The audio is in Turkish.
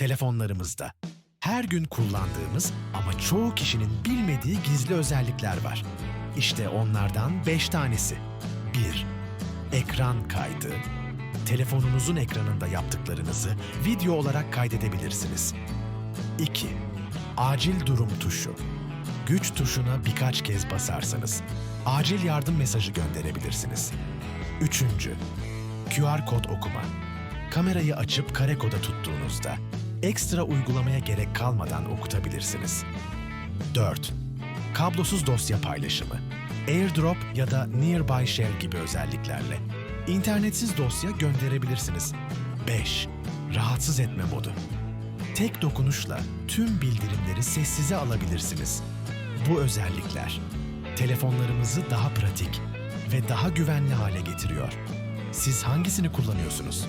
telefonlarımızda. Her gün kullandığımız ama çoğu kişinin bilmediği gizli özellikler var. İşte onlardan 5 tanesi. 1. Ekran kaydı. Telefonunuzun ekranında yaptıklarınızı video olarak kaydedebilirsiniz. 2. Acil durum tuşu. Güç tuşuna birkaç kez basarsanız acil yardım mesajı gönderebilirsiniz. 3. QR kod okuma. Kamerayı açıp kare koda tuttuğunuzda ekstra uygulamaya gerek kalmadan okutabilirsiniz. 4. Kablosuz dosya paylaşımı. AirDrop ya da Nearby Share gibi özelliklerle internetsiz dosya gönderebilirsiniz. 5. Rahatsız etme modu. Tek dokunuşla tüm bildirimleri sessize alabilirsiniz. Bu özellikler telefonlarımızı daha pratik ve daha güvenli hale getiriyor. Siz hangisini kullanıyorsunuz?